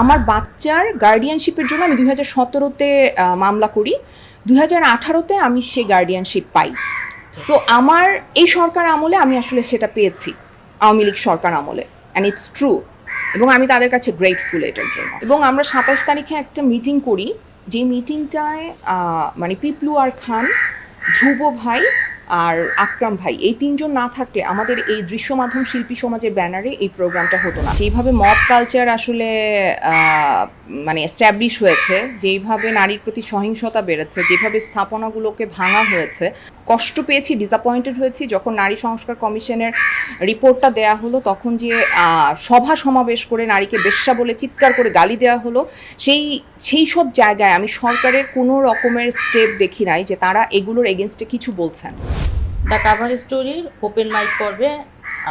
আমার বাচ্চার গার্ডিয়ানশিপের জন্য আমি দুই হাজার সতেরোতে মামলা করি। দুই হাজার আঠারোতে আমি সেই গার্ডিয়ানশিপ পাই। সো আমার এই সরকার আমলে আমি আসলে সেটা পেয়েছি, আওয়ামী লীগ সরকার আমলে। অ্যান্ড ইটস ট্রু এবং আমি তাদের কাছে গ্রেটফুল এটার জন্য। এবং আমরা সাতাশ তারিখে একটা মিটিং করি। যে মিটিংটায় মানে পিপলু আর খান, ধ্রুব ভাই আর আকরাম ভাই, এই তিনজন না থাকলে আমাদের এই দৃশ্য মাধ্যম শিল্পী সমাজের ব্যানারে এই প্রোগ্রামটা হতো না। যেইভাবে মব কালচার আসলে মানে এস্টাবলিশ হয়েছে, যেইভাবে নারীর প্রতি সহিংসতা বেড়েছে, যেভাবে স্থাপনাগুলোকে ভাঙা হয়েছে কষ্ট পেয়েছি ডিসঅ্যাপয়েন্টেড হয়েছি। যখন নারী সংস্কার কমিশনের রিপোর্টটা দেয়া হলো, তখন যে সভা সমাবেশ করে নারীকে বেশ্যা বলে চিৎকার করে গালি দেওয়া হলো, সেই সেই সব জায়গায় আমি সরকারের কোনো রকমের স্টেপ দেখি নাই যে তারা এগুলোর এগেনস্টে কিছু বলছেন। দ্য কাভার স্টোরির ওপেন মাইক পর্বে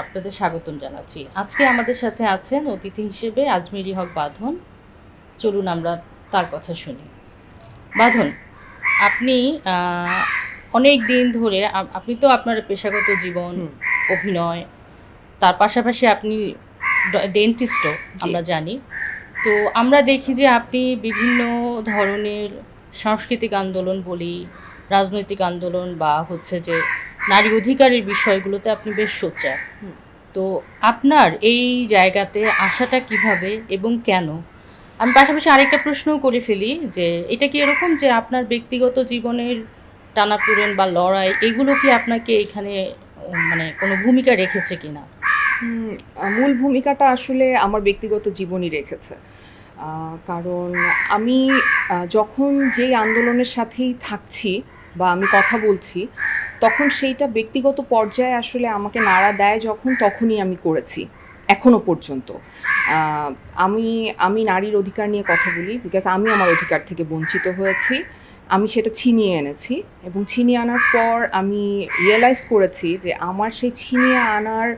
আপনাদের স্বাগতম জানাচ্ছি। আজকে আমাদের সাথে আছেন অতিথি হিসেবে আজমিরি হক বাঁধন। চলুন আমরা তার কথা শুনি। বাঁধন, আপনি অনেক দিন ধরে আপনি তো আপনার পেশাগত জীবন অভিনয় তার পাশাপাশি আপনি ডেন্টিস্টও আমরা জানি। তো আমরা দেখি যে আপনি বিভিন্ন ধরনের সাংস্কৃতিক আন্দোলন বলি রাজনৈতিক আন্দোলন বা হচ্ছে যে নারী অধিকারের বিষয়গুলোতে আপনি বেশ সোচ্চার। তো আপনার এই জায়গাতে আসাটা কীভাবে এবং কেন? আমি পাশাপাশি আরেকটা প্রশ্নও করে ফেলি যে এটা কি এরকম যে আপনার ব্যক্তিগত জীবনের টানাপোড়েন বা লড়াই এগুলো কি আপনাকে এখানে মানে কোনো ভূমিকা রেখেছে হুম, আহ, মূল ভূমিকাটা আসলে আমার ব্যক্তিগত জীবনই রেখেছে। কারণ আমি যখন যেই আন্দোলনের সাথেই থাকছি বা আমি কথা বলছি তখন সেইটা ব্যক্তিগত পর্যায়ে আসলে আমাকে নাড়া দেয় যখন তখনই আমি করেছি এখনও পর্যন্ত। আমি আমি নারীর অধিকার নিয়ে কথা বলি বিকজ আমি আমার অধিকার থেকে বঞ্চিত হয়েছি। আমি সেটা ছিনিয়ে এনেছি এবং ছিনিয়ে আনার পর আমি রিয়েলাইজ করেছি যে আমার সেই ছিনিয়ে আনার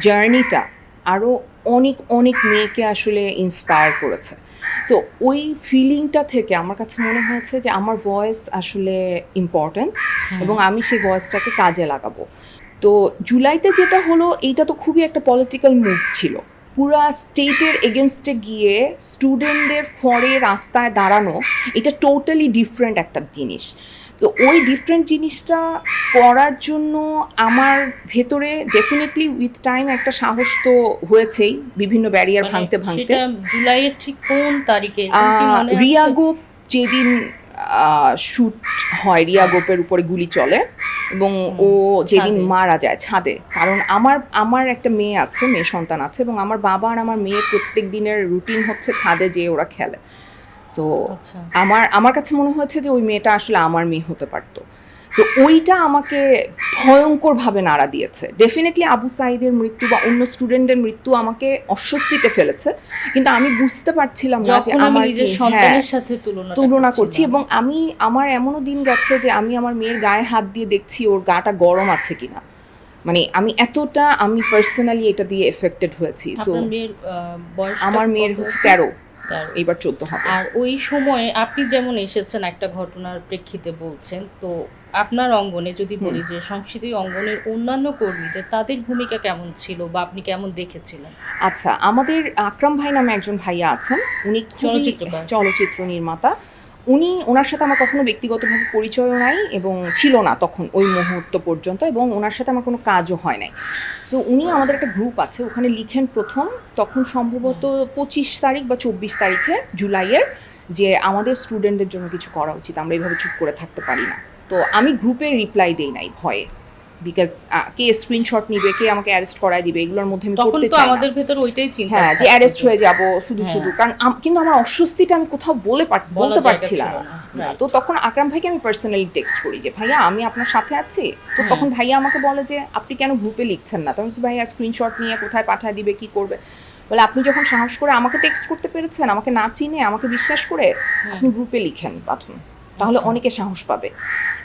জার্নিটা আরও অনেক অনেক মেয়েকে আসলে ইন্সপায়ার করেছে। সো ওই ফিলিংটা থেকে আমার কাছে মনে হয়েছে যে আমার ভয়েস আসলে ইম্পর্ট্যান্ট এবং আমি সেই ভয়েসটাকে কাজে লাগাবো। তো জুলাইতে যেটা হলো এইটা তো খুবই একটা পলিটিক্যাল মুভ ছিল। পুরা স্টেটের এগেনস্টে গিয়ে স্টুডেন্টদের ফরে রাস্তায় দাঁড়ানো এটা টোটালি ডিফারেন্ট একটা জিনিস। তো ওই ডিফারেন্ট জিনিসটা করার জন্য আমার ভেতরে ডেফিনেটলি উইথ টাইম একটা সাহস তো হয়েছেই বিভিন্ন ব্যারিয়ার মানে ভাঙতে ভাঙতে। জুলাইয়ের ঠিক কোন তারিখে? এরকম কি আহ, আছে? রিয়া গোপ যেদিন শুট হয় রিয়া গোপের উপরে গুলি চলে এবং ও যেদিন মারা যায় ছাদে। কারণ আমার আমার একটা মেয়ে আছে মেয়ে সন্তান আছে এবং আমার বাবা আর আমার মেয়ের প্রত্যেক দিনের রুটিন হচ্ছে ছাদে যেয়ে ওরা খেলে। সো আচ্ছা। আমার আমার কাছে মনে হয়েছে যে ওই মেয়েটা আসলে আমার মেয়ে হতে পারতো। তো ওইটা আমাকে ভয়ঙ্করভাবে নাড়া দিয়েছে। ডেফিনেটলি আবু সাইদের মৃত্যু বা অন্য স্টুডেন্টদের মৃত্যু আমাকে অস্বস্তিতে ফেলেছে। কিন্তু আমি বুঝতে পারছিলাম না যে আমি আমার নিজের হ্যাঁ, সন্তানের সাথে তুলনা করছি এবং আমি আমার এমনও দিন গেছে যে আমি আমার মেয়ের গায়ে হাত দিয়ে দেখছি ওর গাটা গরম আছে কিনা। মানে আমি এতটা আমি পার্সোনালি এটা দিয়ে এফেক্টেড হয়েছি। সো আমার মেয়ের হচ্ছে তেরো। তেরো। এইবার চোদ্দ হবে। আর ওই সময়ে আপনি যেমন এসেছেন একটা ঘটনার প্রেক্ষিতে বলছেন তো আপনার অঙ্গনে যদি বলি যে সংস্কৃতি অঙ্গনের অন্যান্য কর্মীদের তাদের ভূমিকা কেমন ছিল বা আপনি কেমন দেখেছিলেন? আচ্ছা আমাদের আকরাম ভাই নামে একজন ভাইয়া আছেন উনি চলচ্চিত্র চলচ্চিত্র নির্মাতা। উনি, ওনার সাথে আমার কখনো ব্যক্তিগতভাবে পরিচয়ও নাই এবং ছিল না তখন ওই মুহূর্ত পর্যন্ত এবং ওনার সাথে আমার কোনো কাজও হয় নাই। সো উনি আমাদের একটা গ্রুপ আছে, ওখানে লিখেন প্রথম, তখন সম্ভবত পঁচিশ তারিখ বা চব্বিশ তারিখে, জুলাইয়ের, যে আমাদের স্টুডেন্টদের জন্য কিছু করা উচিত, আমরা এইভাবে চুপ করে থাকতে পারি না। তো আমি গ্রুপে রিপ্লাই দিই নাই, ভয়ে। বিকজ কে স্ক্রিনশট নিবে কে আমাকে অ্যারেস্ট করায় দিবে এগুলোর মধ্যে আমি করতে চাই আমাদের ভেতর ওইটাই চিন্তা হ্যাঁ যে অ্যারেস্ট হয়ে যাব শুধু হ্যাঁ। শুধু। কারণ কিন্তু আমার অস্বস্তিটা আমি কোথাও বলে বলতে পারছিলাম না. তো তখন আকরাম ভাইকে আমি পার্সোনালি টেক্সট করি যে ভাইয়া আমি আপনার সাথে আছি? তো তখন ভাইয়া আমাকে বলে যে আপনি কেন গ্রুপে লিখছেন না? তখন ভাইয়া স্ক্রিনশট নিয়ে কোথায় পাঠায় দিবে কি করবে? বলে আপনি যখন সাহস করে আমাকে টেক্সট করতে পেরেছেন আমাকে না চিনে আমাকে বিশ্বাস করে আপনি গ্রুপে লিখেন পাঠুন। তাহলে আচ্ছা। অনেকে সাহস পাবে।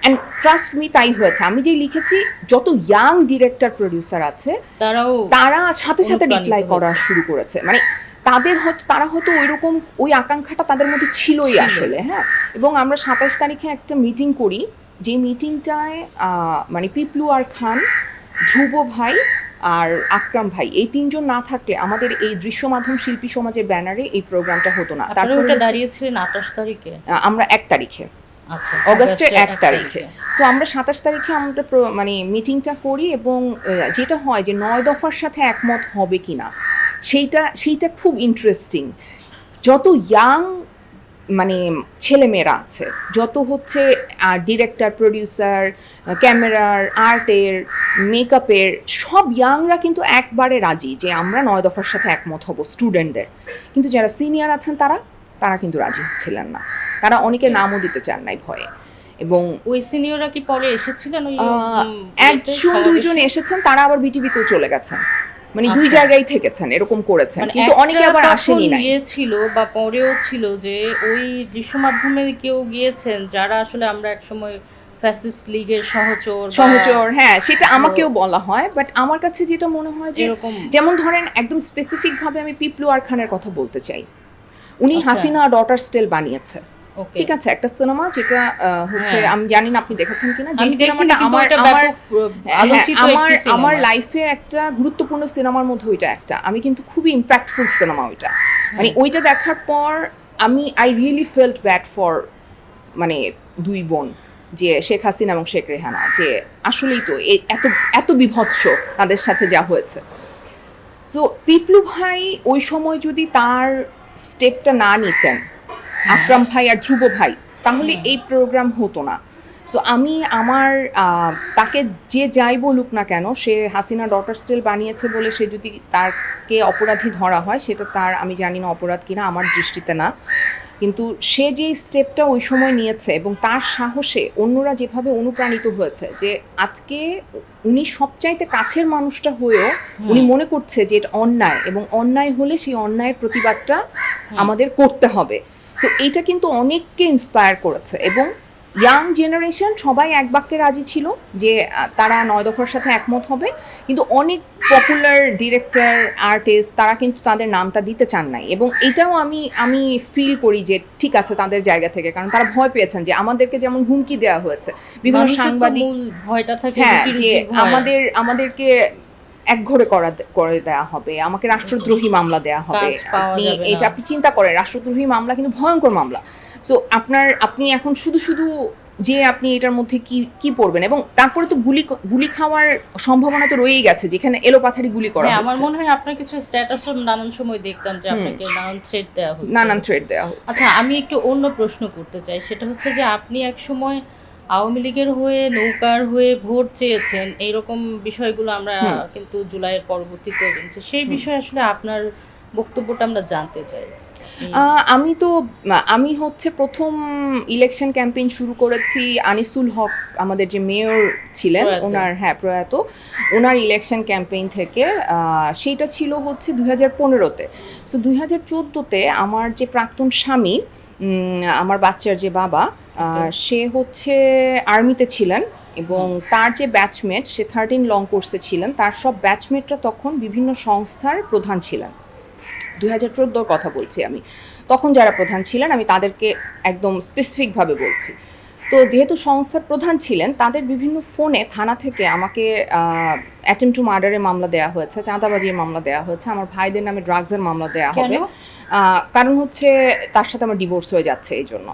অ্যান্ড ট্রাস্ট মি তাই হয়েছে। আমি যেই লিখেছি যত ইয়াং ডিরেক্টর প্রডিউসার আছে তারাও তারা সাথে সাথে রিপ্লাই করা শুরু করেছে। মানে তাদের হয়তো তারা হয়তো ওই রকম ওই আকাঙ্ক্ষাটা তাদের মধ্যে ছিলই আসলে হ্যাঁ। এবং আমরা সাতাশ তারিখে একটা মিটিং করি যে মিটিংটায় মানে পিপলু আর খান ধ্রুব ভাই আর আকরাম ভাই এই তিনজন না থাকলে আমাদের এই দৃশ্য মাধ্যম শিল্পী সমাজের ব্যানারে এই প্রোগ্রামটা হতো না। তারপরে দাঁড়িয়েছিলেন আঠাশ তারিখে? আমরা এক তারিখে। অগাস্টের এক তারিখে। সো আমরা সাতাশ তারিখে আমরা মানে মিটিংটা করি এবং যেটা হয় যে নয় দফার সাথে একমত হবে কিনা সেইটা সেইটা খুব ইন্টারেস্টিং যত ইয়াং মানে ছেলেমেয়েরা আছে যত হচ্ছে আর ডিরেক্টর প্রডিউসার ক্যামেরার আর্টের মেকআপের সব ইয়াংরা কিন্তু একবারে রাজি যে আমরা নয় দফার সাথে একমত হব স্টুডেন্টদের কিন্তু যারা সিনিয়র আছেন তারা তারা কিন্তু রাজি হচ্ছিলেন না। তারা অনেকে নামও দিতে চান নাই ভয়ে। এবং ওই সিনিয়ররা কি পরে এসেছিলেন? একজন দুইজন এসেছেন তারা আবার বিটিভিতেও চলে গেছেন। মানে দুই আচ্ছা। জায়গায় থেকেছেন এরকম করেছেন। মানে কিন্তু অনেকে আবার আসেনি নাই। ইয়ে ছিল বা পরেও ছিল যে ওই দৃশ্য মাধ্যমে কেউ গিয়েছেন যারা আসলে আমরা একসময় ফ্যাসিস্ট লীগের সহচর সহচর হ্যাঁ সেটা আমাকেও বলা হয় বাট আমার কাছে যেটা মনে হয় যে যেমন ধরেন একদম স্পেসিফিক ভাবে আমি পিপলু আর খানের কথা বলতে চাই। উনি আচ্ছা। হাসিনা ডটার স্টেল বানিয়েছে। ঠিক আছে একটা সিনেমা যেটা হচ্ছে হ্যাঁ। আমি জানি না আপনি দেখেছেন কিনা যে সিনেমাটা আমার আমার হ্যাঁ, আলোচিত আমার আমার লাইফের একটা গুরুত্বপূর্ণ সিনেমার মধ্যে ওইটা একটা। আমি কিন্তু খুবই ইম্প্যাক্টফুল সিনেমা ওইটা। মানে হ্যাঁ। ওইটা দেখার পর আমি I really felt bad for মানে দুই বোন যে শেখ হাসিনা এবং শেখ রেহানা যে আসলেই তো এত এত বিভৎস তাদের সাথে যা হয়েছে। সো পিপলু ভাই ওই সময় যদি তার স্টেপটা না নিতেন আকরাম ভাই আর ধ্রুব ভাই তাহলে এই প্রোগ্রাম হতো না। সো আমি আমার তাকে যে যাই বলুক না কেন সে হাসিনা ডটার স্টিল বানিয়েছে বলে সে যদি তারকে অপরাধী ধরা হয় সেটা তার আমি জানি না অপরাধ কিনা আমার দৃষ্টিতে না। কিন্তু সে যে স্টেপটা ওই সময় নিয়েছে এবং তার সাহসে অন্যরা যেভাবে অনুপ্রাণিত হয়েছে যে আজকে উনি সবচাইতে কাছের মানুষটা হয়েও উনি মনে করছে যে এটা অন্যায় এবং অন্যায় হলে সেই অন্যায়ের প্রতিবাদটা আমাদের করতে হবে। সো এইটা কিন্তু অনেককে ইন্সপায়ার করেছে এবং ইয়াং জেনারেশন সবাই এক বাক্যে রাজি ছিল যে তারা নয় দফার সাথে একমত হবে। কিন্তু অনেক পপুলার ডিরেক্টর আর্টিস্ট তারা কিন্তু তাদের নামটা দিতে চান নাই এবং এটাও আমি আমি ফিল করি যে ঠিক আছে তাদের জায়গা থেকে। কারণ তারা ভয় পেয়েছেন যে আমাদেরকে যেমন হুমকি দেওয়া হয়েছে। বিভিন্ন সাংবাদিক ভয়টা থাকে হ্যাঁ যে আমাদের আমাদেরকে এক ঘরে করা করে দেওয়া হবে আমাকে রাষ্ট্রদ্রোহী মামলা দেওয়া হবে। আপনি এটা আপনি চিন্তা করেন রাষ্ট্রদ্রোহী মামলা কিন্তু ভয়ঙ্কর মামলা। সো আপনার আপনি এখন শুধু শুধু যে আপনি এটার মধ্যে কি কি পড়বেন? এবং তারপরে তো গুলি গুলি খাওয়ার সম্ভাবনা তো রয়েই গেছে যেখানে এলোপাথারি গুলি করা হ্যাঁ, আমার মনে হয় আপনার কিছু স্ট্যাটাস নানান সময় দেখতাম যে আপনাকে নানান থ্রেড দেওয়া হচ্ছে। নানান থ্রেড দেওয়া হচ্ছে। আচ্ছা আমি একটু অন্য প্রশ্ন করতে চাই সেটা হচ্ছে যে আপনি এক সময় আওয়ামী লীগের হয়ে নৌকার হয়ে ভোট চেয়েছেন এইরকম বিষয়গুলো আমরা কিন্তু জুলাইয়ের পরবর্তীতে জানছি সেই বিষয়ে আসলে আপনার বক্তব্যটা আমরা জানতে চাই। আমি তো আমি হচ্ছে প্রথম ইলেকশন ক্যাম্পেইন শুরু করেছি আনিসুল হক আমাদের যে মেয়র ছিলেন ওনার হ্যাঁ প্রয়াত। ওনার ইলেকশন ক্যাম্পেইন থেকে সেইটা ছিল হচ্ছে দুই হাজার পনেরোতে। সো দুই হাজার চোদ্দোতে আমার যে প্রাক্তন স্বামী আমার বাচ্চার যে বাবা সে হচ্ছে আর্মিতে ছিলেন এবং তার যে ব্যাচমেট সে থার্টিন লং কোর্সে ছিলেন তার সব ব্যাচমেটরা তখন বিভিন্ন সংস্থার প্রধান ছিলেন। দুই হাজার চোদ্দোর কথা বলছি আমি। তখন যারা প্রধান ছিলেন আমি তাদেরকে একদম স্পেসিফিকভাবে বলছি। তো যেহেতু সংস্থার প্রধান ছিলেন তাদের বিভিন্ন ফোনে থানা থেকে আমাকে অ্যাটেম্প টু মার্ডারের মামলা দেওয়া হয়েছে চাঁদাবাজির মামলা দেওয়া হয়েছে আমার ভাইদের নামে ড্রাগসের মামলা দেওয়া হবে। কারণ হচ্ছে তার সাথে আমার ডিভোর্স হয়ে যাচ্ছে এই জন্য।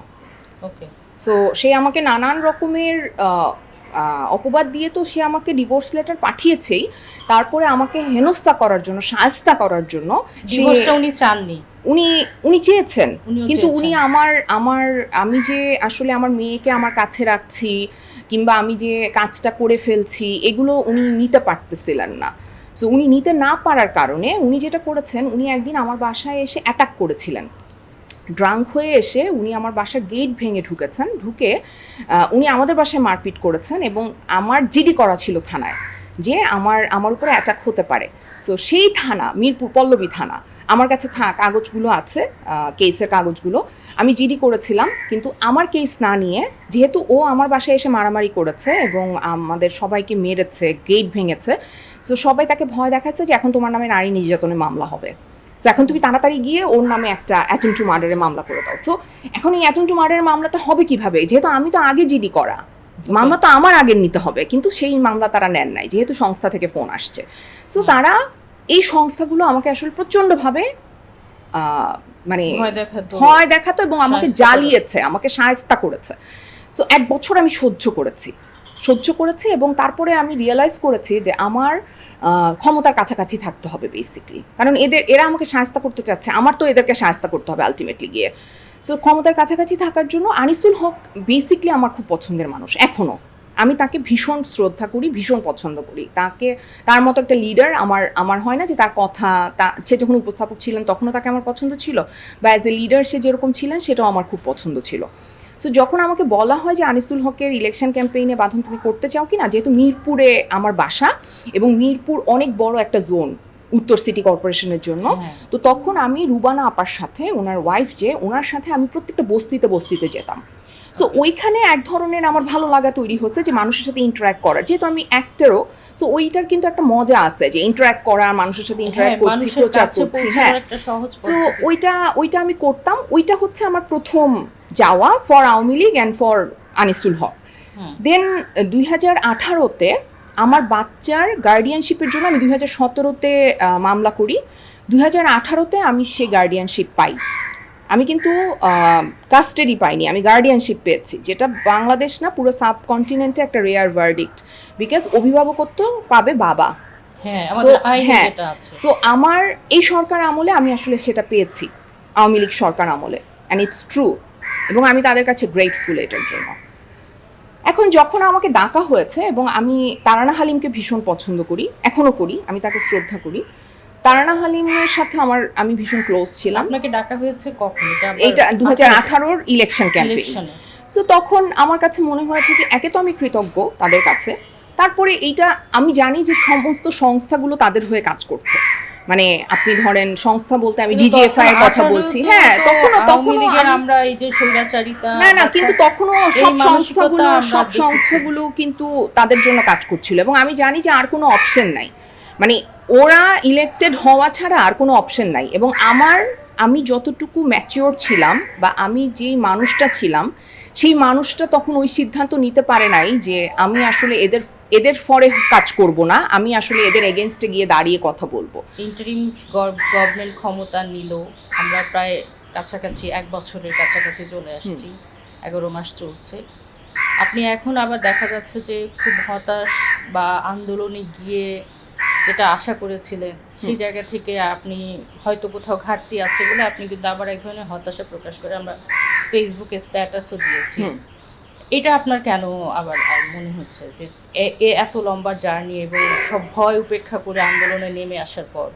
ওকে সো সে আমাকে নানান রকমের অপবাদ দিয়ে তো সে আমাকে ডিভোর্স লেটার পাঠিয়েছেই। তারপরে আমাকে হেনস্থা করার জন্য সাজতা করার জন্য উনি চাননি। উনি উনি চেয়েছেন। কিন্তু উনি আমার আমার আমি যে আসলে আমার মেয়েকে আমার কাছে রাখছি কিংবা আমি যে কাজটা করে ফেলছি এগুলো উনি নিতে পারতেছিলেন না। সো উনি নিতে না পারার কারণে উনি যেটা করেছেন উনি একদিন আমার বাসায় এসে অ্যাটাক করেছিলেন। ড্রাঙ্ক হয়ে এসে উনি আমার বাসার গেট ভেঙে ঢুকেছেন। ঢুকে উনি আমাদের বাসায় মারপিট করেছেন এবং আমার জিডি করা ছিল থানায় যে আমার আমার উপরে অ্যাটাক হতে পারে। সো সেই থানা, মিরপুর পল্লবী থানা, আমার কাছে থা কাগজগুলো আছে কেসের কাগজগুলো। আমি জিডি করেছিলাম, কিন্তু আমার কেস না নিয়ে, যেহেতু ও আমার বাসায় এসে মারামারি করেছে এবং আমাদের সবাইকে মেরেছে গেট ভেঙেছে সো সবাই তাকে ভয় দেখাচ্ছে যে এখন তোমার নামে নারী নির্যাতনের মামলা হবে। সো এখন তুমি তাড়াতাড়ি গিয়ে ওর নামে একটা অ্যাটেম্প টু মার্ডারের মামলা করে দাও। সো এখন এই অ্যাটেম্প টু মার্ডারের মামলাটা হবে কীভাবে? যেহেতু আমি তো আগে জিডি করা। মামলা তো আমার আগে নিতে হবে কিন্তু সেই মামলা তারা নেন নাই যেহেতু সংস্থা থেকে ফোন আসছে। সো তারা এই সংস্থাগুলো আমাকে আসলে প্রচণ্ডভাবে আহ, মানে ভয় দেখাতো। এবং আমাকে জ্বালিয়েছে আমাকে সায়স্তা করেছে। সো এক বছর আমি সহ্য করেছি। সহ্য করেছি এবং তারপরে আমি রিয়েলাইজ করেছি যে আমার ক্ষমতার কাছাকাছি থাকতে হবে বেসিকলি কারণ এদের, এরা আমাকে সাহায্য করতে চাচ্ছে, আমার তো এদেরকে সাহায্য করতে হবে আলটিমেটলি গিয়ে। সো ক্ষমতার কাছাকাছি থাকার জন্য আনিসুল হক বেসিকলি আমার খুব পছন্দের মানুষ এখনও আমি তাকে ভীষণ শ্রদ্ধা করি, ভীষণ পছন্দ করি। তাকে, তার মতো একটা লিডার আমার আমার হয় না যে তার কথা, তা, সে যখন উপস্থাপক ছিলেন তখনও তাকে আমার পছন্দ ছিল। বা অ্যাজ এ লিডার সে যেরকম ছিলেন সেটাও আমার খুব পছন্দ ছিল। সো যখন আমাকে বলা হয় যে আনিসুল হকের ইলেকশন ক্যাম্পেইনে বাঁধন তুমি করতে চাও কি না যেহেতু মিরপুরে আমার বাসা এবং মিরপুর অনেক বড় একটা জোন উত্তর সিটি কর্পোরেশনের জন্য হ্যাঁ। তো তখন আমি রুবানা আপার সাথে ওনার ওয়াইফ যে ওনার সাথে আমি প্রত্যেকটা বস্তিতে বস্তিতে যেতাম। সো ওইখানে এক ধরনের আমার ভালো লাগা তৈরি হচ্ছে যে মানুষের সাথে ইন্টারাক্ট করার। যেহেতু আমি অ্যাক্টারও সো ওইটার কিন্তু একটা মজা আছে যে ইন্টারাক্ট করা মানুষের সাথে ইন্টারাক্ট হ্যাঁ, করছি প্রচার করছি হ্যাঁ। সো ওইটা ওইটা আমি করতাম ওইটা হচ্ছে আমার প্রথম যাওয়া for Awami League and for Anisul Haque. Then দুই হাজার আঠারোতে আমার বাচ্চার গার্ডিয়ানশিপের জন্য আমি দুই হাজার সতেরোতে মামলা করি। দুই হাজার আঠারোতে আমি সেই গার্ডিয়ানশিপ পাই। আমি কিন্তু কাস্টাডি পাইনি আমি গার্ডিয়ানশিপ পেয়েছি। যেটা বাংলাদেশ না পুরো সাবকন্টিনেন্টে একটা রেয়ার ভার্ডিক্ট বিকজ অভিভাবকত্ব পাবে বাবা। হ্যাঁ আইনে হ্যাঁ। সো আমার এই সরকার আমলে আমি আসলে সেটা পেয়েছি। আওয়ামী লীগ সরকার আমলে। অ্যান্ড ইটস ট্রু এবং আমি তাদের কাছে গ্রেটফুল এটার জন্য। এখন যখন আমাকে ডাকা হয়েছে এবং আমি তারানা হালিমকে ভীষণ পছন্দ করি এখনও করি আমি তাকে শ্রদ্ধা করি তারানা হালিমের সাথে আমার আমি ভীষণ ক্লোজ ছিলাম। আপনাকে ডাকা হয়েছে কখন? এটা দু হাজার আঠারোর ইলেকশন ক্যাম্পেইন সো তখন আমার কাছে মনে হয়েছে যে একে তো আমি কৃতজ্ঞ তাদের কাছে তারপরে এইটা আমি জানি যে সমস্ত সংস্থাগুলো তাদের হয়ে কাজ করছে। মানে আপনি ধরেন সংস্থা বলতে আমি ডিজিএফআই এর কথা বলছি। হ্যাঁ তখনও তখনও আমরা এই যে স্বৈরাচারিতা না না কিন্তু তখনও সব সংস্থাগুলো সব সংস্থাগুলো কিন্তু তাদের জন্য কাজ করছিল এবং আমি জানি যে আর কোনো অপশন নাই। মানে ওরা ইলেক্টেড হওয়া ছাড়া আর কোনো অপশন নাই এবং আমার আমি যতটুকু ম্যাচিওর ছিলাম বা আমি যেই মানুষটা ছিলাম সেই মানুষটা তখন ওই সিদ্ধান্ত নিতে পারে নাই যে আমি আসলে এদের এদের ফরে কাজ করব না। আমি আসলে এদের এগেনস্টে গিয়ে দাঁড়িয়ে কথা বলব। ইন্টারিম গভর্নমেন্ট ক্ষমতা নিল। আমরা প্রায় কাছাকাছি এক বছরের কাছাকাছি চলে আসছি। এগারো মাস চলছে। আপনি এখন আবার দেখা যাচ্ছে যে খুব হতাশ বা আন্দোলনে গিয়ে যেটা আশা করেছিলেন সেই জায়গা থেকে আপনি হয়তো কোথাও ঘাটতি আছে বলে আপনি কিন্তু আবার এক ধরনের হতাশা প্রকাশ করে আমরা ফেসবুকে স্ট্যাটাসও দিয়েছি। এটা আপনার কেন আবার মনে হচ্ছে যে এ- এত লম্বা জার্নি এবং সব ভয় উপেক্ষা করে আন্দোলনে নেমে আসার পর?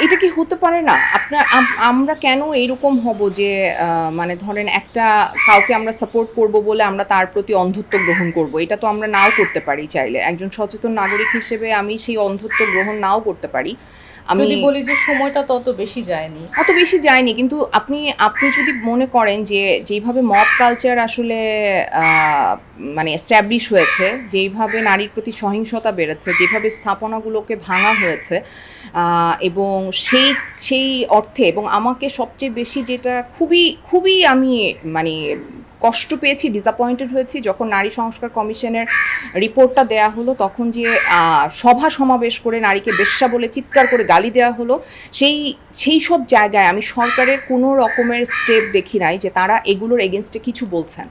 এটা কি হতে পারে না? আপনার আমরা কেন এরকম হব যে মানে ধরেন একটা কাউকে আমরা সাপোর্ট করব বলে আমরা তার প্রতি অন্ধত্ব গ্রহণ করব? এটা তো আমরা নাও করতে পারি চাইলে। একজন সচেতন নাগরিক হিসেবে আমি সেই অন্ধত্ব গ্রহণ নাও করতে পারি। আমি যদি বলি যে সময়টা তত বেশি যায়নি। অত বেশি যায়নি কিন্তু আপনি আপনি যদি মনে করেন যে যেইভাবে মব কালচার আসলে মানে এস্টাবলিশ হয়েছে যেইভাবে নারীর প্রতি সহিংসতা বেড়েছে যেভাবে স্থাপনাগুলোকে ভাঙা হয়েছে এবং সেই সেই অর্থে এবং আমাকে সবচেয়ে বেশি যেটা খুবই খুবই আমি মানে কষ্ট পেয়েছি ডিসঅ্যাপয়েন্টেড হয়েছি। যখন নারী সংস্কার কমিশনের রিপোর্টটা দেয়া হলো তখন যে সভা সমাবেশ করে নারীকে বেশ্যা বলে চিৎকার করে গালি দেওয়া হলো সেই সেই সব জায়গায় আমি সরকারের কোনো রকমের স্টেপ দেখি নাই যে তারা এগুলোর এগেনস্টে কিছু বলছেন।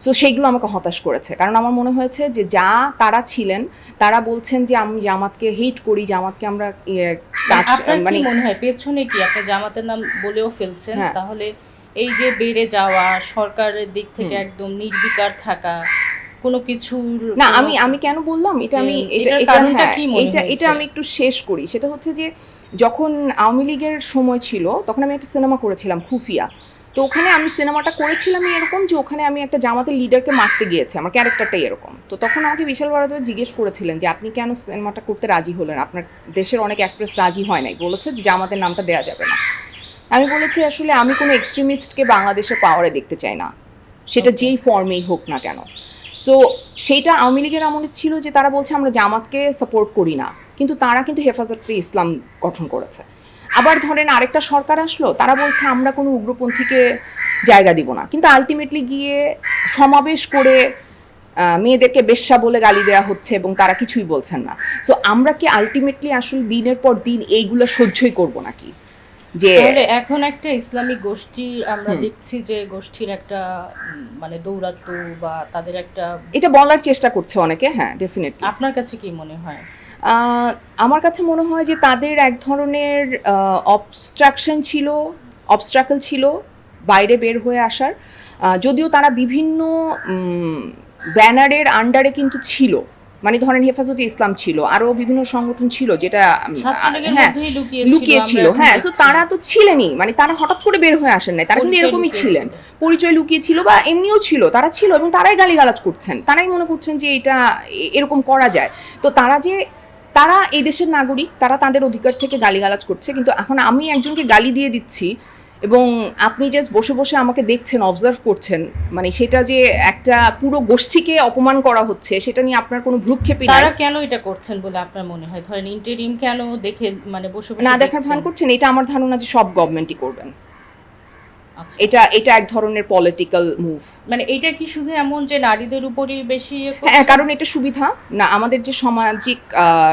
সো সেইগুলো আমাকে হতাশ করেছে। কারণ আমার মনে হয়েছে যে যা তারা ছিলেন তারা বলছেন যে আমি জামাতকে হেট করি জামাতকে আমরা ইয়ে, আপনার মানে মনে হয়? পেছনে কি? আপনি জামাতের নাম বলেও ফেলছেন হ্যাঁ। তাহলে এই যে বেড়ে যাওয়া সরকারের দিক থেকে একদম নির্বিকার থাকা কোনো কিছু না আমি আমি কেন বললাম? এটা আমি এটা এটা হ্যাঁ কি এটা এটা আমি একটু শেষ করি। সেটা হচ্ছে যে যখন আওয়ামী লীগের সময় ছিল তখন আমি একটা সিনেমা করেছিলাম খুফিয়া। তো ওখানে আমি সিনেমাটা করেছিলাম এরকম যে ওখানে আমি একটা জামাতের লিডারকে মারতে গিয়েছি আমার ক্যারেক্টারটাই এরকম। তো তখন আমাকে বিশাল বরাদর জিজ্ঞেস করেছিলেন যে আপনি কেন সিনেমাটা করতে রাজি হলেন? আপনার দেশের অনেক অ্যাক্ট্রেস রাজি হয় নাই। বলেছে যে জামাতের নামটা দেওয়া যাবে না। আমি বলেছি আসলে আমি কোনো এক্সট্রিমিস্টকে বাংলাদেশে পাওয়ারে দেখতে চাই না। সেটা যেই ফর্মেই হোক না কেন। সো সেইটা আওয়ামী লীগের আমলে ছিল যে তারা বলছে আমরা জামাতকে সাপোর্ট করি না। কিন্তু তারা কিন্তু হেফাজতে ইসলাম গঠন করেছে। আবার ধরেন আরেকটা সরকার আসলো তারা বলছে আমরা কোনো উগ্রপন্থীকে জায়গা দিব না। কিন্তু আলটিমেটলি গিয়ে সমাবেশ করে মেয়েদেরকে বেশ্যা বলে গালি দেওয়া হচ্ছে এবং তারা কিছুই বলছেন না। সো আমরা কি আলটিমেটলি আসলে দিনের পর দিন এইগুলো সহ্যই করব নাকি? যে এখন একটা ইসলামিক গোষ্ঠী আমরা দেখছি যে গোষ্ঠীর একটা মানে দৌরাত্ম বা তাদের একটা এটা বলার চেষ্টা করছে অনেকে হ্যাঁ ডেফিনেটলি আপনার কাছে কি মনে হয়? আমার কাছে মনে হয় যে তাদের এক ধরনের অবস্ট্রাকশন ছিল অবস্ট্রাকল ছিল বাইরে বের হয়ে আসার। যদিও তারা বিভিন্ন ব্যানারের আন্ডারে কিন্তু ছিল। মানে ধরেন হেফাজতে ইসলাম ছিল আরও বিভিন্ন সংগঠন ছিল যেটা হ্যাঁ মধ্যেই লুকিয়ে লুকিয়ে ছিল হ্যাঁ তো তারা তো ছিলেনই মানে তারা হঠাৎ করে বের হয়ে আসেন নাই তারা কিন্তু এরকমই ছিলেন। পরিচয় লুকিয়ে ছিল বা এমনিও ছিল তারা ছিল এবং তারাই গালিগালাজ করছেন। তারাই মনে করছেন যে এটা এরকম করা যায়। তো তারা যে তারা এই দেশের নাগরিক তারা তাদের অধিকার থেকে গালিগালাজ করছে কিন্তু এখন আমি একজনকে গালি দিয়ে দিচ্ছি এবং আপনি জাস্ট বসে বসে আমাকে দেখছেন অবজার্ভ করছেন মানে সেটা যে একটা পুরো গোষ্ঠীকে অপমান করা হচ্ছে সেটা নিয়ে আপনার কোনো ভ্রুক্ষেপই নাই। তারা কেন এটা করছেন বলে আপনার মনে হয়? ধরেন ইন্টারিম কেন দেখে মানে বসে না দেখার ভান করছেন এটা আমার ধারণা যে সব গভর্নমেন্টই করবেন। এটা এটা এক ধরনের পলিটিক্যাল মুভ মানে এটা কি শুধু এমন যে নারীদের উপরই বেশি ইয়ে হ্যাঁ কারণ এটা সুবিধা। না আমাদের যে সামাজিক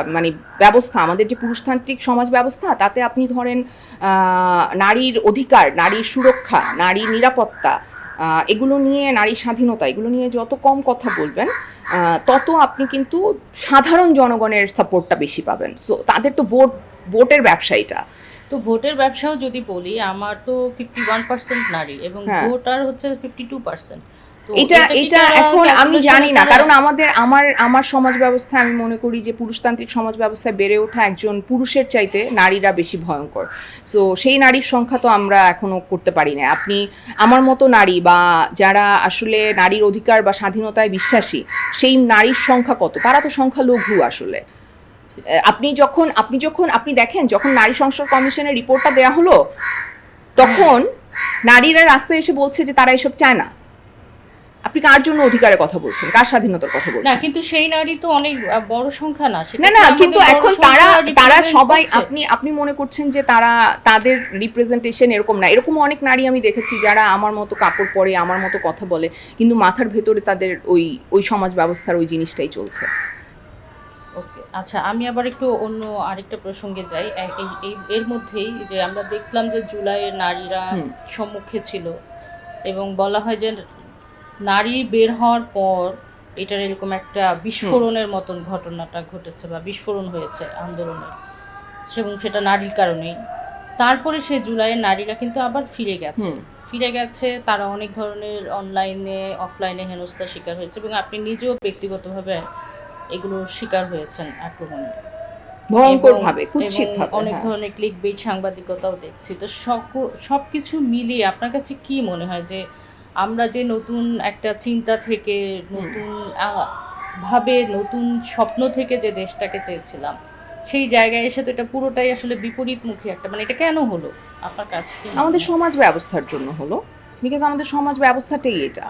মানে ব্যবস্থা আমাদের যে পুরুষতান্ত্রিক সমাজ ব্যবস্থা তাতে আপনি ধরেন নারীর অধিকার নারীর সুরক্ষা নারীর নিরাপত্তা এগুলো নিয়ে নারী স্বাধীনতা এগুলো নিয়ে যত কম কথা বলবেন আহ, তত আপনি কিন্তু সাধারণ জনগণের সাপোর্টটা বেশি পাবেন। সো তাদের তো ভোট ভোটের ব্যবসায়ীটা তো ভোটের ব্যবসাও যদি বলি আমার তো ফিফটি ওয়ান পার্সেন্ট নারী এবং হ্যাঁ। ভোটার হচ্ছে ফিফটি টু পার্সেন্ট এটা এটা এখন আমি জানি না কারণ আমাদের আমার আমার সমাজ ব্যবস্থা আমি মনে করি যে পুরুষতান্ত্রিক সমাজ ব্যবস্থায় বেড়ে ওঠা একজন পুরুষের চাইতে নারীরা বেশি ভয়ঙ্কর। সো সেই নারীর সংখ্যা তো আমরা এখনও করতে পারি না। আপনি আমার মতো নারী বা যারা আসলে নারীর অধিকার বা স্বাধীনতায় বিশ্বাসী সেই নারীর সংখ্যা কত? তারা তো সংখ্যা লঘু আসলে। আপনি যখন আপনি যখন আপনি দেখেন যখন নারী সংসদ কমিশনের রিপোর্টটা দেয়া হলো তখন নারীরা রাস্তায় এসে বলছে যে তারা এসব চায় না। আপনি কার জন্য অধিকারের কথা বলছেন? কার স্বাধীনতার কথা বলছেন? না কিন্তু সেই নারী তো অনেক বড় সংখ্যা না সেটা না না কিন্তু এখন তারা তারা সবাই আপনি আপনি মনে করছেন যে তারা তাদের রিপ্রেজেন্টেশন এরকম না। এরকম অনেক নারী আমি দেখেছি যারা আমার মতো কাপড় পরে আমার মতো কথা বলে কিন্তু মাথার ভেতরে তাদের ওই ওই সমাজ ব্যবস্থার ওই জিনিসটাই চলছে। ওকে আচ্ছা আমি আবার একটু অন্য আরেকটা প্রসঙ্গে যাই। এর মধ্যেই যে আমরা দেখলাম যে জুলাইয়ের নারীরা সম্মুখে ছিল এবং বলা হয় যে নারী বের হওয়ার পর এটার এরকম একটা বিস্ফোরণের মতন ঘটনাটা ঘটেছে বা বিস্ফোরণ হয়েছে আন্দোলনে। এবং সেটা নারীর কারণেই। তারপরে সেই জুলাইয়ের নারীরা কিন্তু আবার ফিরে গেছে। ফিরে গেছে তারা অনেক ধরনের অনলাইনে অফলাইনে হেনস্থার শিকার হয়েছে এবং আপনি নিজেও ব্যক্তিগতভাবে এগুলোর শিকার হয়েছেন আক্রমণের ভয়ঙ্কর এবং- ভাবে কুৎসিত এবং ভাবে অনেক হ্যাঁ। ধরনের ক্লিক বেট সাংবাদিকতাও দেখছি। তো সব কিছু মিলিয়ে আপনার কাছে কি মনে হয় যে আমরা যে নতুন একটা চিন্তা থেকে, নতুন ভাবে নতুন স্বপ্ন থেকে যে দেশটাকে চেয়েছিলাম, সেই জায়গায় এসে তো এটা পুরোটাই আসলে বিপরীত বিপরীতমুখী একটা মানে এটা কেন হলো? আপনার কাছে আমাদের সমাজ ব্যবস্থার জন্য হলো বিকজ আমাদের সমাজ ব্যবস্থাটাই এটা,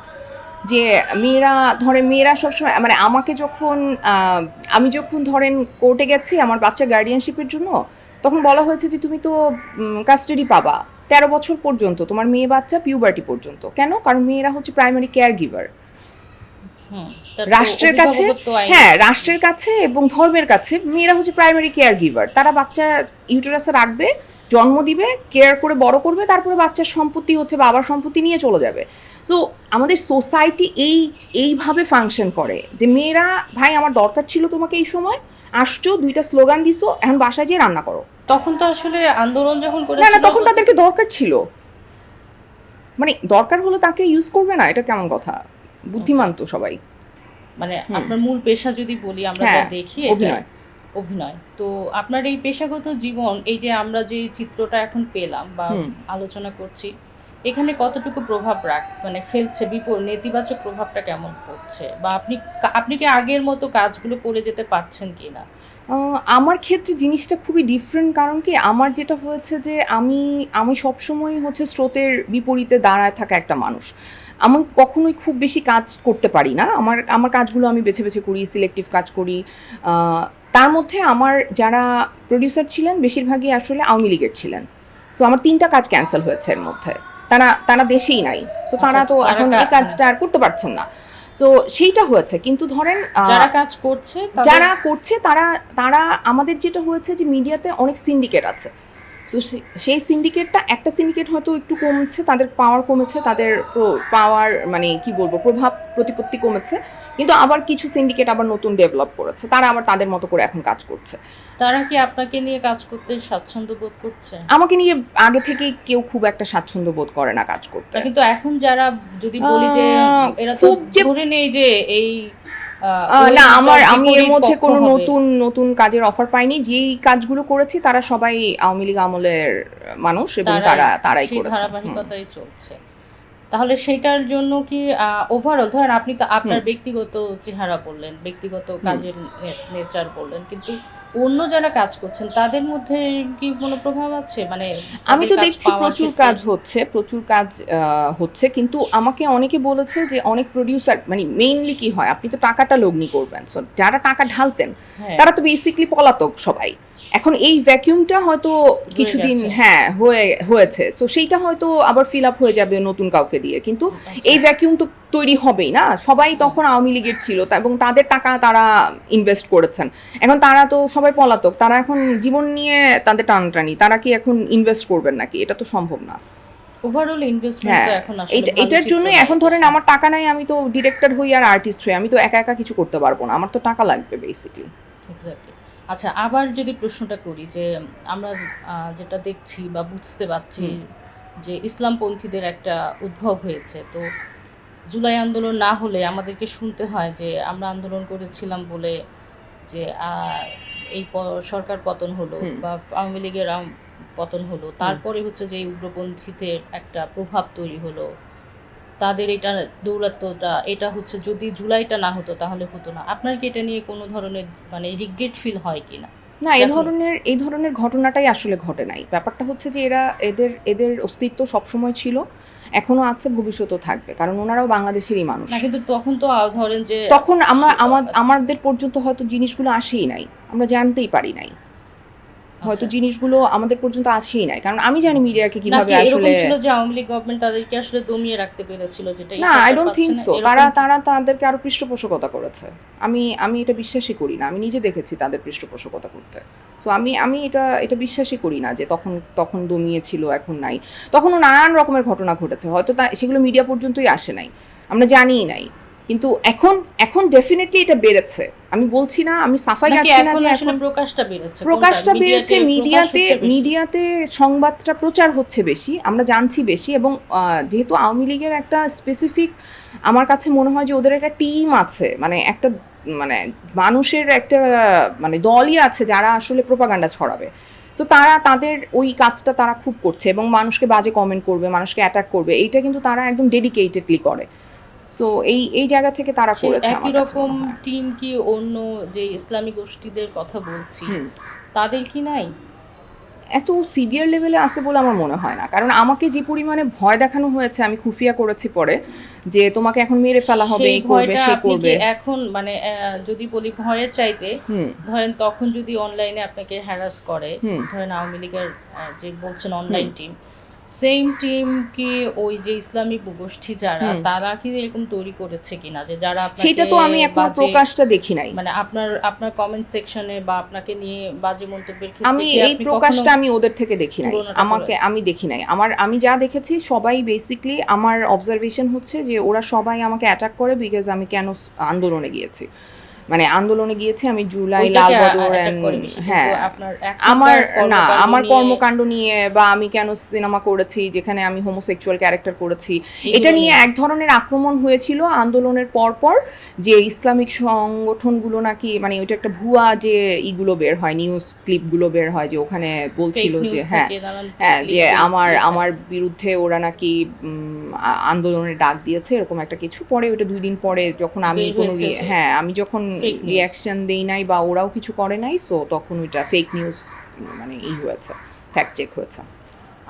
যে মেয়েরা, ধরেন মেয়েরা সবসময় মানে আমাকে যখন আমি যখন ধরেন কোর্টে গেছি, আমার বাচ্চা গার্ডিয়ানশিপের জন্য, তখন বলা হয়েছে যে, তুমি তো কাস্টাডি পাবা। তেরো বছর পর্যন্ত তোমার মেয়ে বাচ্চা পিউবার্টি পর্যন্ত। কেন? কারণ মেয়েরা হচ্ছে প্রাইমারি কেয়ার গিভার রাষ্ট্রের কাছে হ্যাঁ রাষ্ট্রের কাছে এবং ধর্মের কাছে মেয়েরা হচ্ছে প্রাইমারি কেয়ার গিভার তারা বাচ্চার ইউটারাসে রাখবে জন্ম দিবে কেয়ার করে বড় করবে তারপরে বাচ্চার সম্পত্তি হচ্ছে বাবার সম্পত্তি নিয়ে চলে যাবে। সো আমাদের সোসাইটি এই এইভাবে ফাংশন করে যে মেয়েরা ভাই আমার দরকার ছিল তোমাকে এই সময় আসছো দুইটা স্লোগান দিছো এখন বাসায় যেয়ে রান্না করো। তখন তো আসলে আন্দোলন যখন করে না না তখন তাদেরকে দরকার ছিল। মানে দরকার হলো তাকে ইউজ করবে না এটা কেমন কথা? বুদ্ধিমান তো সবাই। মানে আপনার মূল পেশা যদি বলি আমরা হ্যাঁ, দেখি অভিনয়। অভিনয়। তো আপনার এই পেশাগত জীবন এই যে আমরা যে চিত্রটা এখন পেলাম বা আলোচনা করছি এখানে কতটুকু প্রভাব রাখ মানে ফেলছে বিপর নেতিবাচক প্রভাবটা কেমন পড়ছে? বা আপনি আপনি কি আগের মতো কাজগুলো করে যেতে পারছেন কি না আমার ক্ষেত্রে জিনিসটা খুবই ডিফারেন্ট কারণ কি আমার যেটা হয়েছে যে আমি আমি সবসময় হচ্ছে স্রোতের বিপরীতে দাঁড়ায় থাকা একটা মানুষ। আমি কখনোই খুব বেশি কাজ করতে পারি না। আমার আমার কাজগুলো আমি বেছে বেছে করি সিলেক্টিভ কাজ করি। তার মধ্যে আমার যারা প্রডিউসার ছিলেন বেশিরভাগই আসলে আওয়ামী লীগের ছিলেন। সো আমার তিনটা কাজ ক্যান্সেল হয়েছে এর মধ্যে। তারা তারা দেশেই নাই। সো তারা আচ্ছা, তো এখন এই কাজটা আর করতে পারছেন না। সো সেইটা হয়েছে। কিন্তু ধরেন যারা কাজ করছে যারা করছে তারা তারা আমাদের যেটা হয়েছে যে মিডিয়াতে অনেক সিন্ডিকেট আছে। তো সেই সিন্ডিকেটটা একটা সিন্ডিকেট হয়তো একটু কমছে তাদের পাওয়ার কমেছে তাদের পাওয়ার মানে কি বলব প্রভাব প্রতিপত্তি কমেছে কিন্তু আবার কিছু সিন্ডিকেট আবার নতুন ডেভেলপ করেছে তারা আবার তাদের মতো করে এখন কাজ করছে। তারা কি আপনাকে নিয়ে কাজ করতে স্বাচ্ছন্দ্য বোধ করছে? আমাকে নিয়ে আগে থেকেই কেউ খুব একটা স্বাচ্ছন্দ্য বোধ করে না কাজ করতে। কিন্তু এখন যারা যদি বলি যে এরা তো খুব ধরে নেই যে এই না আমার আমি এর মধ্যে কোনো নতুন নতুন কাজের অফার পাইনি। যেই কাজগুলো করেছি তারা সবাই আওয়ামী লীগ আমলের মানুষ এবং তারা তারাই করেছে। ধারাবাহিকতাই চলছে। তাহলে সেটার জন্য কি ওভারঅল ধরেন আপনি তো আপনার ব্যক্তিগত চেহারা বললেন ব্যক্তিগত কাজের নেচার বললেন কিন্তু অন্য যারা কাজ করছেন তাদের মধ্যে কি কোনো প্রভাব আছে? মানে আমি তো দেখছি প্রচুর কাজ হচ্ছে প্রচুর কাজ আহ, হচ্ছে কিন্তু আমাকে অনেকে বলেছে যে অনেক প্রডিউসার মানে মেইনলি কি হয় আপনি তো টাকাটা লগ্নি করবেন যারা টাকা ঢালতেন হ্যাঁ, তারা তো বেসিকলি পলাতক সবাই। এখন এই ভ্যাকিউমটা হয়তো কিছুদিন হ্যাঁ হয়ে হয়েছে। সো সেইটা হয়তো আবার ফিল আপ হয়ে যাবে নতুন কাউকে দিয়ে। কিন্তু আচ্ছা। এই ভ্যাকিউম তো তৈরি হবেই না। সবাই তখন আওয়ামী লীগের ছিল এবং তাদের টাকা তারা ইনভেস্ট করেছেন। এখন তারা তো সবাই পলাতক। তারা এখন জীবন নিয়ে তাদের টানটানি। তারা কি এখন ইনভেস্ট করবেন নাকি? এটা তো সম্ভব না। ওভারঅল ইনভেস্টমেন্ট হ্যাঁ। এখন আসলে এটার জন্যই এখন ধরেন আমার টাকা নাই আমি তো ডিরেক্টর হই আর আর্টিস্ট হই। আমি তো একা একা কিছু করতে পারব না। আমার তো টাকা লাগবে বেসিকলি এক্স্যাক্টলি আচ্ছা আবার যদি প্রশ্নটা করি যে আমরা যেটা দেখছি বা বুঝতে পারছি যে ইসলামপন্থীদের একটা উদ্ভব হয়েছে তো জুলাই আন্দোলন না হলে আমাদেরকে শুনতে হয় যে আমরা আন্দোলন করেছিলাম বলে যে এই সরকার পতন হলো বা আওয়ামী লীগের পতন হলো। তারপরে হচ্ছে যে এই উগ্রপন্থীদের একটা প্রভাব তৈরি হলো। তাদের এটা দৌরাত্মটা এটা হচ্ছে যদি জুলাইটা না হতো তাহলে হতো না। আপনার কি এটা নিয়ে কোনো ধরনের মানে রিগ্রেট ফিল হয় কি না? না এই ধরনের এই ধরনের ঘটনাটাই আসলে ঘটে নাই। ব্যাপারটা হচ্ছে যে এরা এদের এদের অস্তিত্ব সবসময় ছিল এখনও আছে ভবিষ্যতেও থাকবে। কারণ ওনারাও বাংলাদেশেরই মানুষ। না কিন্তু তখন তো ধরেন যে তখন আমার আমাদের পর্যন্ত হয়তো জিনিসগুলো আসেই নাই। আমরা জানতেই পারি নাই। হয়তো আচ্ছা। জিনিসগুলো আমাদের পর্যন্ত আছেই নাই। কারণ আমি জানি মিডিয়াকে কীভাবে আসলে ছিল যে আওয়ামী লীগ গভর্নমেন্ট তাদেরকে আসলে দমিয়ে রাখতে পেরেছিল যেটা না আই ডোন্ট না, সো তারা তারা তাদেরকে আরও পৃষ্ঠপোষকতা করেছে। আমি আমি এটা বিশ্বাসই করি না। আমি নিজে দেখেছি তাদের পৃষ্ঠপোষকতা করতে। সো আমি আমি এটা এটা বিশ্বাসই করি না যে তখন তখন দমিয়েছিল এখন নাই। তখনও নানান রকমের ঘটনা ঘটেছে। হয়তো তা সেগুলো মিডিয়া পর্যন্তই আসে নাই। আমরা জানিই নাই। কিন্তু এখন এখন ডেফিনেটলি এটা বেড়েছে। আমি বলছি না আমি সাফাই গাচ্ছি না যে এখন প্রকাশটা বেড়েছে প্রকাশটা বেড়েছে মিডিয়াতে। মিডিয়াতে সংবাদটা প্রচার হচ্ছে বেশি আমরা জানছি বেশি এবং যেহেতু আওয়ামী লীগের একটা স্পেসিফিক আমার কাছে মনে হয় যে ওদের একটা টিম আছে মানে একটা মানে মানুষের একটা মানে দলই আছে যারা আসলে প্রোপাগান্ডা ছড়াবে। তো তারা তাদের ওই কাজটা তারা খুব করছে এবং মানুষকে বাজে কমেন্ট করবে মানুষকে অ্যাটাক করবে এইটা কিন্তু তারা একদম ডেডিকেটেডলি করে। সো এই এই জায়গা থেকে তারা করেছে একই রকম টিম কি অন্য যে ইসলামী গোষ্ঠীদের কথা বলছি তাদের কি নাই? এত সিভিয়ার লেভেলে আছে বলে আমার মনে হয় না। কারণ আমাকে যে পরিমাণে ভয় দেখানো হয়েছে আমি খুফিয়া করেছি পরে যে তোমাকে এখন মেরে ফেলা হবে এই করবে সে করবে। এখন মানে যদি বলি ভয়ের চাইতে ধরেন তখন যদি অনলাইনে আপনাকে হ্যারাস করে ধরেন আওয়ামী লীগের যে বলছেন অনলাইন টিম সেম টিম কি ওই যে ইসলামী গোষ্ঠী যারা তারা কি এরকম তৈরি করেছে কিনা? যে যারা সেটা তো আমি এখন প্রকাশটা দেখি নাই। মানে আপনার আপনার কমেন্ট সেকশনে বা আপনাকে নিয়ে বাজে মন্তব্যের আমি এই প্রকাশটা আমি ওদের থেকে দেখি নাই। আমাকে আমি দেখি নাই। আমার আমি যা দেখেছি সবাই বেসিকলি আমার অবজারভেশন হচ্ছে যে ওরা সবাই আমাকে অ্যাটাক করে বিকজ আমি কেন আন্দোলনে গিয়েছি। মানে আন্দোলনে গিয়েছি আমি জুলাই লালবদর হ্যাঁ আমার না আমার কর্মকাণ্ড নিয়ে বা আমি কেন সিনেমা করেছি যেখানে আমি হোমোসেক্সুয়াল ক্যারেক্টার করেছি এটা নিয়ে। এক ধরনের আক্রমণ হয়েছিল আন্দোলনের পরপর যে ইসলামিক সংগঠনগুলো নাকি মানে ওইটা একটা ভুয়া যে ইগুলো বের হয় নিউজ ক্লিপগুলো বের হয় যে ওখানে বলছিল যে হ্যাঁ হ্যাঁ যে আমার আমার বিরুদ্ধে ওরা নাকি আন্দোলনের ডাক দিয়েছে এরকম একটা কিছু পরে ওইটা দুই দিন পরে যখন আমি কোনো হ্যাঁ আমি যখন। রিয়াকশন দেই নাই বা ওরাও কিছু করে নাই সো তখন ওইটা ফেক নিউজ মানে ই হয়েছে ফ্যাক্ট চেক হয়েছে।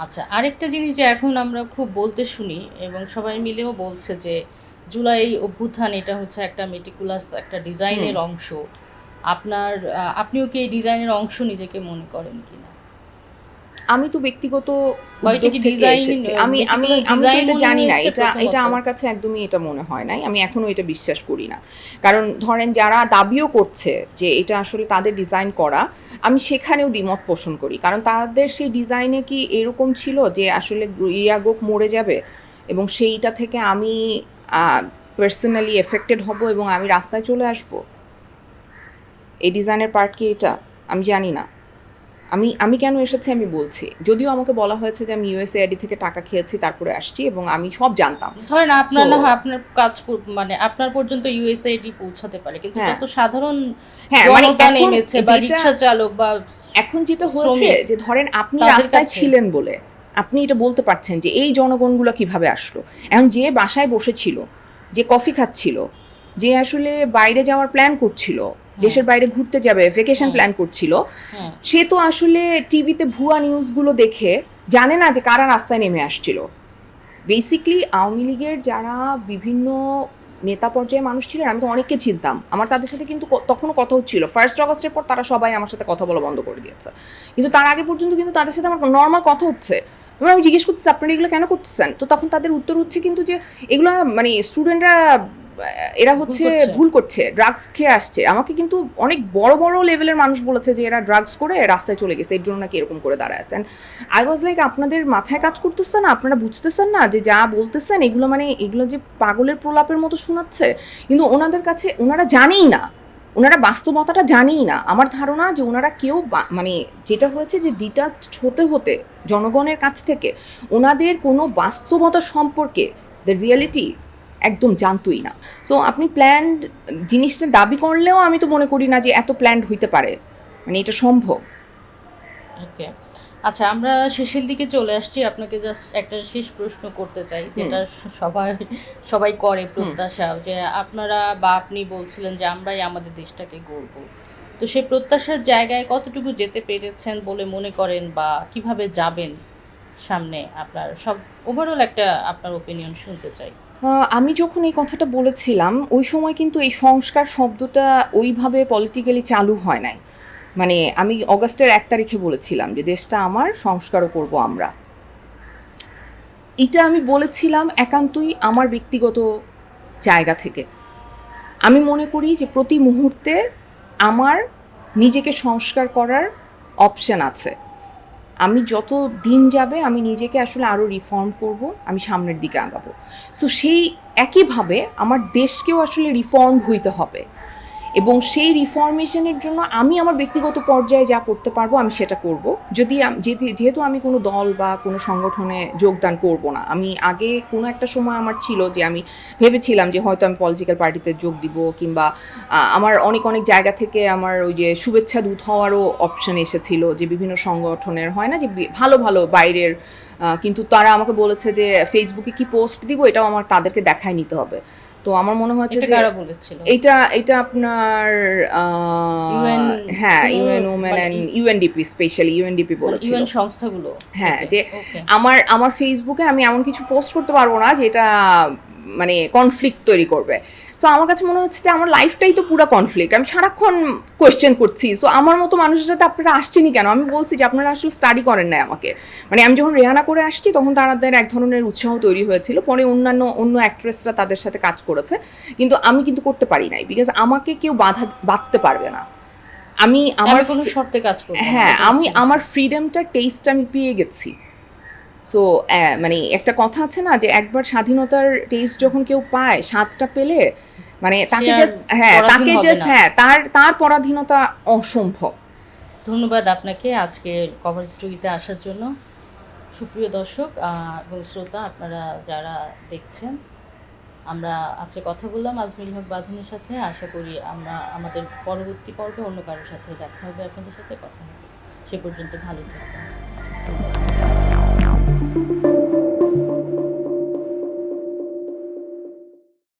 আচ্ছা আরেকটা জিনিস যে এখন আমরা খুব বলতে শুনি এবং সবাই মিলেও বলছে যে জুলাই অভ্যুত্থান এটা হচ্ছে একটা মেটিকুলাস একটা ডিজাইনের অংশ। আপনার আপনিও কি এই ডিজাইনের অংশ নিজেকে মনে করেন কিনা? আমি তো ব্যক্তিগত উদ্যোগ থেকে design, আমি আমি আমি তো এটা জানি না। এটা এটা আমার কাছে একদমই এটা মনে হয় নাই। আমি এখনও এটা বিশ্বাস করি না। কারণ ধরেন যারা দাবিও করছে যে এটা আসলে তাদের ডিজাইন করা আমি সেখানেও দ্বিমত পোষণ করি। কারণ তাদের সেই ডিজাইনে কি এরকম ছিল যে আসলে ইয়াগোক মরে যাবে এবং সেইটা থেকে আমি পার্সোনালি এফেক্টেড হব এবং আমি রাস্তায় চলে আসব? এই ডিজাইনের পার্ট কি এটা? আমি জানি না। আমি আমি কেন এসেছি আমি বলছি। যদিও আমাকে বলা হয়েছে যে আমি ইউএসএআইডি থেকে টাকা খেয়েছি তারপরে আসছি এবং আমি সব জানতাম। ধরেন আপনার না আপনার কাজ মানে আপনার পর্যন্ত ইউএসআইডি পৌঁছাতে পারে কিন্তু হ্যাঁ। যত সাধারণ হ্যাঁ মানে নেমেছে বা রিক্সা চালক বা এখন যেটা হয়েছে যে ধরেন আপনি রাস্তায় ছিলেন বলে আপনি এটা বলতে পারছেন যে এই জনগণগুলো কীভাবে আসলো? এখন যে বাসায় বসেছিল যে কফি খাচ্ছিল যে আসলে বাইরে যাওয়ার প্ল্যান করছিল দেশের বাইরে ঘুরতে যাবে ভেকেশন প্ল্যান করছিল। সে তো আসলে টিভিতে ভুয়া নিউজগুলো দেখে জানে না যে কারা রাস্তায় নেমে আসছিল। বেসিকলি আওয়ামী লীগের যারা বিভিন্ন নেতা পর্যায়ে মানুষ ছিলেন আমি তো অনেককে চিনতাম। আমার তাদের সাথে কিন্তু তখনও কথা হচ্ছিল। ফার্স্ট অগস্টের পর তারা সবাই আমার সাথে কথা বলা বন্ধ করে দিয়েছে। কিন্তু তার আগে পর্যন্ত কিন্তু তাদের সাথে আমার নর্মাল কথা হচ্ছে। এবার আমি জিজ্ঞেস করতেছি আপনারা এগুলো কেন করতেছেন? তো তখন তাদের উত্তর হচ্ছে কিন্তু যে এগুলো মানে স্টুডেন্টরা এরা হচ্ছে ভুল করছে ড্রাগস খেয়ে আসছে। আমাকে কিন্তু অনেক বড় বড় লেভেলের মানুষ বলেছে যে এরা ড্রাগস করে রাস্তায় চলে গেছে এর জন্য নাকি এরকম করে দাঁড়ায় আছেন। আই ওয়াজ লাইক আপনাদের মাথায় কাজ করতেছে না? আপনারা বুঝতেছেন না যে যা বলতেছেন এগুলো মানে এগুলো যে পাগলের প্রলাপের মতো শোনাচ্ছে? কিন্তু ওনাদের কাছে ওনারা জানেই না। ওনারা বাস্তবতাটা জানেই না। আমার ধারণা যে ওনারা কেউ মানে যেটা হয়েছে যে ডিটাচ হতে হতে জনগণের কাছ থেকে ওনাদের কোনো বাস্তবতা সম্পর্কে দ্য রিয়েলিটি একদম জানতোই না। সো আপনি প্ল্যান্ড জিনিসটা দাবি করলেও আমি তো মনে করি না যে এত প্ল্যান্ড হইতে পারে। মানে এটা সম্ভব। ওকে আচ্ছা আমরা শেষের দিকে চলে আসছি। আপনাকে জাস্ট একটা শেষ প্রশ্ন করতে চাই যেটা সবাই সবাই করে প্রত্যাশা যে আপনারা বা আপনি বলছিলেন যে আমরাই আমাদের দেশটাকে গড়ব। তো সেই প্রত্যাশার জায়গায় কতটুকু যেতে পেরেছেন বলে মনে করেন বা কীভাবে যাবেন সামনে আপনার? সব ওভারঅল একটা আপনার ওপিনিয়ন শুনতে চাই। আমি যখন এই কথাটা বলেছিলাম, ওই সময় কিন্তু এই সংস্কার শব্দটা ওইভাবে পলিটিক্যালি চালু হয় নাই। মানে আমি অগাস্টের এক তারিখে বলেছিলাম যে, দেশটা আমার, সংস্কারও করব আমরা। এটা আমি বলেছিলাম একান্তই আমার ব্যক্তিগত জায়গা থেকে। আমি মনে করি যে, প্রতি মুহূর্তে আমার নিজেকে সংস্কার করার অপশন আছে। আমি যত দিন যাবে আমি নিজেকে আসলে আরও রিফর্ম করব, আমি সামনের দিকে আগাবো। সো সেই একইভাবে আমার দেশকেও আসলে রিফর্ম হইতে হবে। এবং সেই রিফর্মেশনের জন্য আমি আমার ব্যক্তিগত পর্যায়ে যা করতে পারব আমি সেটা করব। যদি যেহেতু আমি কোনো দল বা কোনো সংগঠনে যোগদান করব না, আমি আগে কোনো একটা সময় আমার ছিল যে আমি ভেবেছিলাম যে হয়তো আমি পলিটিক্যাল পার্টিতে যোগ দিব কিংবা আমার অনেক অনেক জায়গা থেকে আমার ওই যে শুভেচ্ছা দূত হওয়ারও অপশন এসেছিল যে বিভিন্ন সংগঠনের, হয় না যে ভালো ভালো বাইরের কিন্তু তারা আমাকে বলেছে যে ফেসবুকে কি পোস্ট দিব এটাও আমার তাদেরকে দেখায় নিতে হবে। তো আমার মনে হচ্ছে এটা যে এটা এটা আপনার হ্যাঁ ইউএন ওমেন মানে অ্যান্ড ইউএনডিপি স্পেশালি ইউএনডিপি বলেছিল। ইউএন সংস্থাগুলো। হ্যাঁ, যে আমার আমার ফেসবুকে আমি এমন কিছু পোস্ট করতে পারব না যেটা মানে কনফ্লিক্ট তৈরি করবে। সো আমার কাছে মনে হচ্ছে যে আমার লাইফটাই তো পুরো কনফ্লিক্ট আমি সারাক্ষণ কোয়েশ্চেন করছি। সো আমার মতো মানুষের সাথে আপনারা আসছেনই কেন? আমি বলছি যে আপনারা আসলে স্টাডি করেন নাই আমাকে। মানে আমি যখন রেহানা করে আসছি তখন তাদের এক ধরনের উৎসাহ তৈরি হয়েছিল। পরে অন্যান্য অন্য অ্যাক্ট্রেসরা তাদের সাথে কাজ করেছে। কিন্তু আমি কিন্তু করতে পারি নাই। বিকজ আমাকে কেউ বাধা বাঁধতে পারবে না। আমি আমার কোনো শর্তে কাজ হ্যাঁ আমি আমার ফ্রিডমটা টেস্ট আমি পেয়ে গেছি। সো মানে একটা কথা আছে না যে একবার স্বাধীনতার টেস্ট যখন কেউ পায় স্বাদটা পেলে মানে তাকে জাস্ট হ্যাঁ তাকে জাস্ট হ্যাঁ তার তার পরাধীনতা অসম্ভব। ধন্যবাদ আপনাকে আজকে কভার স্টোরিতে আসার জন্য। সুপ্রিয় দর্শক এবং শ্রোতা আপনারা যারা দেখছেন আমরা আজকে কথা বললাম আজমির হক বাঁধনের সাথে। আশা করি আমরা আমাদের পরবর্তী পর্বে অন্য কারোর সাথে দেখা হবে। আপনাদের সাথে কথা হবে। সে পর্যন্ত ভালো থাকবেন। ধন্যবাদ